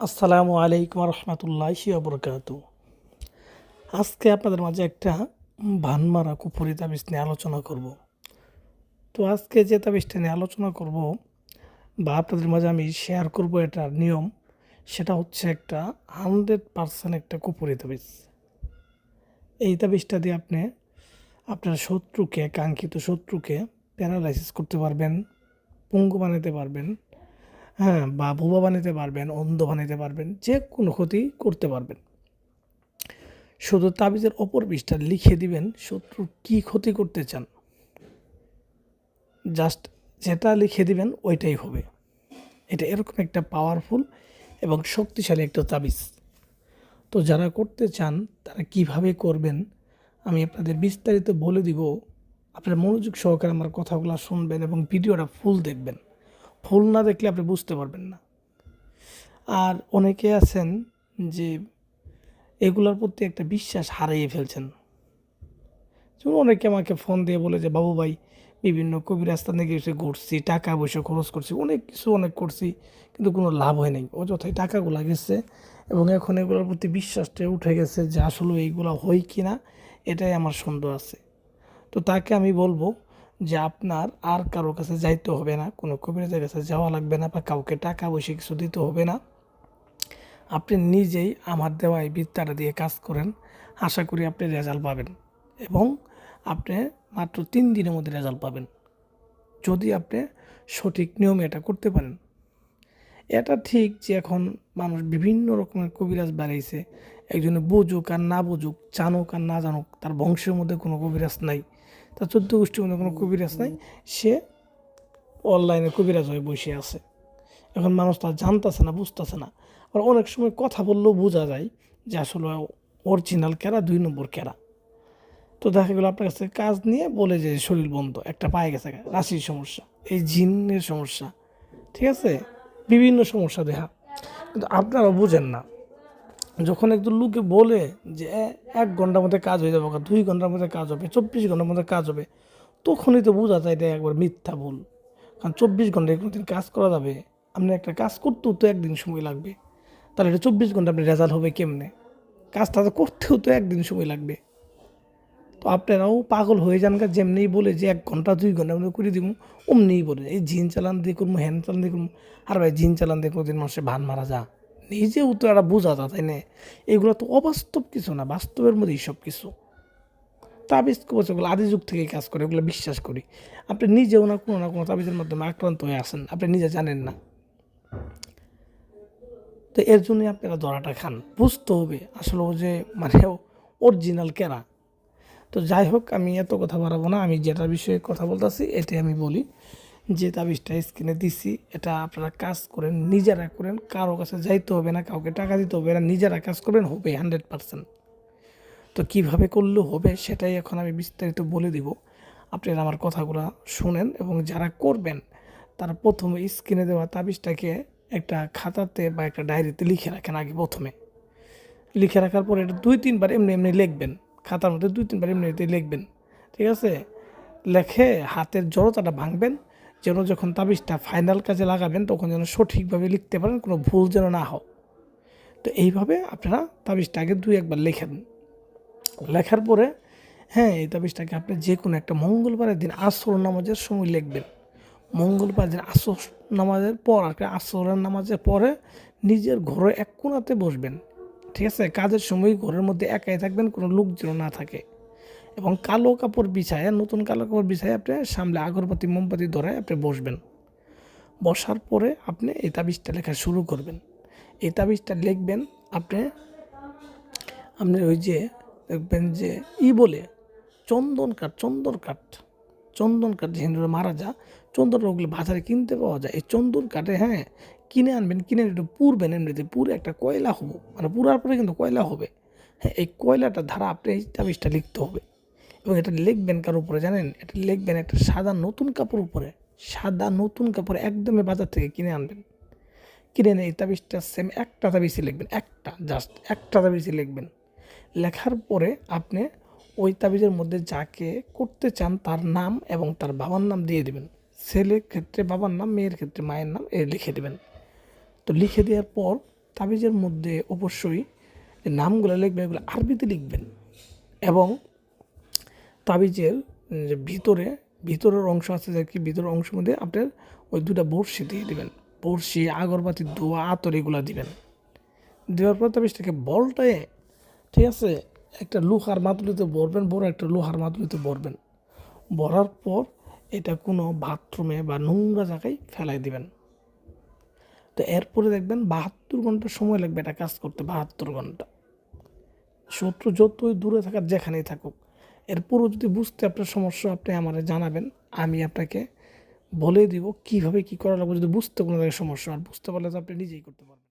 আসসালামু আলাইকুম রহমতুল্লাহ বরকাত আজকে আপনাদের মাঝে একটা ভানমারা কুপুরি তাবিজ নিয়ে আলোচনা করব। তো আজকে যে তাবিজটা নিয়ে আলোচনা করব বা আপনাদের মাঝে আমি শেয়ার করব এটার নিয়ম, সেটা হচ্ছে একটা হান্ড্রেড পারসেন্ট একটা কুপুরি তাবিজ। এই তাবিজটা দিয়ে আপনি আপনার শত্রুকে, কাঙ্ক্ষিত শত্রুকে প্যারালাইসিস করতে পারবেন, পঙ্গু বানাতে পারবেন হ্যাঁ বা বোবা বানাতে পারবেন, অন্ধ বানাতে পারবেন, যে কোনো ক্ষতি করতে পারবেন। শুধু তাবিজের অপর পৃষ্ঠা লিখে দিবেন, শত্রু কি ক্ষতি করতে চান। জাস্ট যেটা লিখে দিবেন, ওইটাই হবে। এটা এরকম একটা পাওয়ারফুল এবং শক্তিশালী একটা তাবিজ। তো যারা করতে চান, তারা কীভাবে করবেন, আমি আপনাদের বিস্তারিত বলে দিব। আপনারা মনোযোগ সহকারে আমার কথাগুলো শুনবেন এবং ভিডিওটা ফুল দেখবেন। ফুল না দেখলে আপনি বুঝতে পারবেন না। আর অনেকে আছেন যে এগুলোর প্রতি একটা বিশ্বাস হারিয়ে ফেলছেন। যেমন অনেকে আমাকে ফোন দিয়ে বলে যে, বাবু ভাই, বিভিন্ন কবিরাস্তানে গিয়ে ঘুরছি, টাকা পয়সা খরচ করছি, অনেক কিছু অনেক করছি, কিন্তু কোনো লাভ হয় নাই। অযথাই টাকাগুলো গেছে এবং এখন এগুলোর প্রতি বিশ্বাসটা উঠে গেছে যে আসলে এইগুলো হয় কি না এটাই আমার সন্দেহ আছে। তো তাকে আমি বলব যে আপনার আর কারও কাছে যাইতে হবে না, কোনো কবিরাজের কাছে যাওয়া লাগবে না বা কাউকে টাকা পয়সা কিছু দিতে হবে না। আপনি নিজেই আমার দেওয়া এই বিদ্যাটা দিয়ে কাজ করেন, আশা করি আপনি রেজাল্ট পাবেন এবং আপনি মাত্র তিন দিনের মধ্যে রেজাল্ট পাবেন। যদি আপনি সঠিক নিয়মে এটা করতে পারেন। এটা ঠিক যে এখন মানুষ বিভিন্ন রকমের কবিরাজ বাড়াইছে একজনে বুঝুক আর না বুঝুক, জানুক আর না জানুক, তার বংশের মধ্যে কোনো কবিরাজ নাই। তার চোদ্দ গোষ্ঠীর মধ্যে কোনো কবিরাজ নাই। সে অনলাইনে কবিরাজ হয়ে বসে আছে। এখন মানুষ তার জানতেছে না, বুঝতেছে না। আর অনেক সময় কথা বললেও বোঝা যায় যে আসলে অরিজিনাল কেরা, দুই নম্বর কেরা। তো দেখা গেলো আপনার কাছে কাজ নিয়ে বলে যে শরীর বন্ধ, একটা পায়ে গেছে রাশির সমস্যা, এই জিনের সমস্যা, ঠিক আছে? বিভিন্ন সমস্যা দেখা। কিন্তু আপনারা বুঝেন না। যখন একজন লোকে বলে যে এক ঘণ্টার মধ্যে কাজ হয়ে যাবে, দুই ঘণ্টার মধ্যে কাজ হবে, চব্বিশ ঘণ্টার মধ্যে কাজ হবে, তখনই তো বোঝা যায় এটা একবার মিথ্যা ভুল। কারণ চব্বিশ ঘন্টায় কোনোদিন কাজ করা যাবে, আপনি একটা কাজ করতেও তো একদিন সময় লাগবে। তাহলে এটা চব্বিশ ঘণ্টা আপনি রেজাল্ট হবে কেমনে? কাজটা তো করতেও তো একদিন সময় লাগবে। তো আপনারাও পাগল হয়ে যান গা, যেমনি বলে যে, এক ঘণ্টা, দুই ঘণ্টা মধ্যে করে দিব অমনিই বলে, এই জিন চালান দিয়ে করব হ্যান চালান দিয়ে করব আর ভাই, জিন চালান দিয়ে কোনোদিন মানুষের ভান মারা যা। নিজেও তো একটা বোঝা যা তাই না? এগুলো তো অবাস্তব কিছু না, বাস্তবের মধ্যেই সব কিছু। তাবিজ কবচ ওগুলো আদি যুগ থেকে কাজ করে ওগুলো বিশ্বাস করি। আপনি নিজেও না কোনো না কোনো তাবিজের মাধ্যমে আক্রান্ত হয়ে আসেন আপনি নিজে জানেন না। তো এর জন্যই আপনারা ধরাটা খান। বুঝতে হবে আসলে ও যে মানে অরিজিনাল কেনা তো যাই হোক, আমি এত কথা বাড়াবো না, আমি যেটার বিষয়ে কথা বলতেছি, এটাই আমি বলি। যে তাবিজটা স্ক্রিনে দিছি, এটা আপনারা কাজ করেন, নিজেরা করেন, কারও কাছে যাইতে হবে না, কাউকে টাকা দিতে হবে না, নিজেরা কাজ করবেন, হবে হান্ড্রেড পারসেন্ট তো কীভাবে করলে হবে সেটাই এখন আমি বিস্তারিত বলে দিব। আপনারা আমার কথাগুলো শুনেন এবং যারা করবেন, তারা প্রথমে স্ক্রিনে দেওয়া তাবিজটাকে একটা খাতাতে বা একটা ডায়েরিতে লিখে রাখেন আগে প্রথমে। লিখে রাখার পরে এটা দুই, তিনবার এমনি এমনি লিখবেন। খাতার মধ্যে দুই, তিনবার এমনি এমনি লিখবেন। ঠিক আছে? লেখে হাতের জড়তাটা ভাঙবেন যেন যখন তাবিজটা ফাইনাল কাজে লাগাবেন, তখন যেন সঠিকভাবে লিখতে পারেন, কোনো ভুল যেন না হয় তো এইভাবে আপনারা তাবিজটা আগে দুই একবার লেখেন লেখার পরে হ্যাঁ এই তাবিজটাকে আপনি যে কোনো একটা মঙ্গলবারের দিন আসর নামাজের সময় লিখবেন। মঙ্গলবার দিন আসর নামাজের পর আর আসরের নামাজের পরে নিজের ঘরে এক কোণাতে বসবেন। ঠিক আছে? কাজের সময় ঘরের মধ্যে একাই থাকবেন, কোনো লোক যেন না থাকে। এবং কালো কাপড় বিছায়, নতুন কালো কাপড় বিছায় আপনি সামনে আগরবাতি, মোমবাতি ধরে আপনি বসবেন। বসার পরে আপনি এই তাবিজটা লেখা শুরু করবেন। এই তাবিজটা লিখবেন, আপনি আপনি ওই যে দেখবেন যে ই বলে, চন্দন কাঠ চন্দন কাঠ চন্দন কাঠ যে হিন্দুরা মারা যা চন্দন ওগুলো বাজারে কিনতে পাওয়া যায়। এই চন্দন কাঠে হ্যাঁ কিনে আনবেন, কিনে একটু পুরবেন এমনিতে, পুরে একটা কয়লা হব। মানে পুরার পরে কিন্তু কয়লা হবে। হ্যাঁ এই কয়লাটা ধারা আপনি এই তাবিজটা লিখতে হবে। এবং এটা লিখবেন কার উপরে জানেন? এটা লিখবেন একটা সাদা নতুন কাপড় উপরে। সাদা নতুন কাপড় একদমই বাজার থেকে কিনে আনবেন। কিনে নেই তাবিজটা সেম একটা তাবিজই লিখবেন, একটা জাস্ট একটা তাবিজই লিখবেন। লেখার পরে আপনি ওই তাবিজের মধ্যে যাকে করতে চান তার নাম এবং তার বাবার নাম দিয়ে দেবেন। ছেলের ক্ষেত্রে বাবার নাম, মেয়ের ক্ষেত্রে মায়ের নাম, এ লিখে দেবেন। তো লিখে দেওয়ার পর তাবিজের মধ্যে অবশ্যই নামগুলো লিখবেন, এগুলো আরবিতে লিখবেন। এবং তাবিজের যে ভিতরে, ভিতরের অংশ আছে যে কি, ভিতরের অংশ মধ্যে আপনার ওই দুটা বড়শি দিয়ে দেবেন। বড়শি, আগরবাতি, দোয়া, আতর এগুলো দিবেন। দেওয়ার পর তাবিজটাকে বলটায়, ঠিক আছে, একটা লোহার মাদুলিতে ভরবেন, বড় একটা লোহার মাদুলিতে ভরবেন। ভরার পর এটা কোনো বাথরুমে বা নোংরা জায়গায় ফেলাই দিবেন। তো এরপরে দেখবেন বাহাত্তর ঘণ্টা সময় লাগবে এটা কাজ করতে, বাহাত্তর ঘণ্টা। শত্রু যতই দূরে থাকার যেখানেই থাকুক এরপরও যদি বুঝতে আপনার সমস্যা, আপনি আমার জানাবেন। আমি আপনাকে বলে দিব কীভাবে কি করা লাগবে। যদি বুঝতে কোনো সমস্যা আর বুঝতে পারলে তো আপনি নিজেই করতে পারবেন।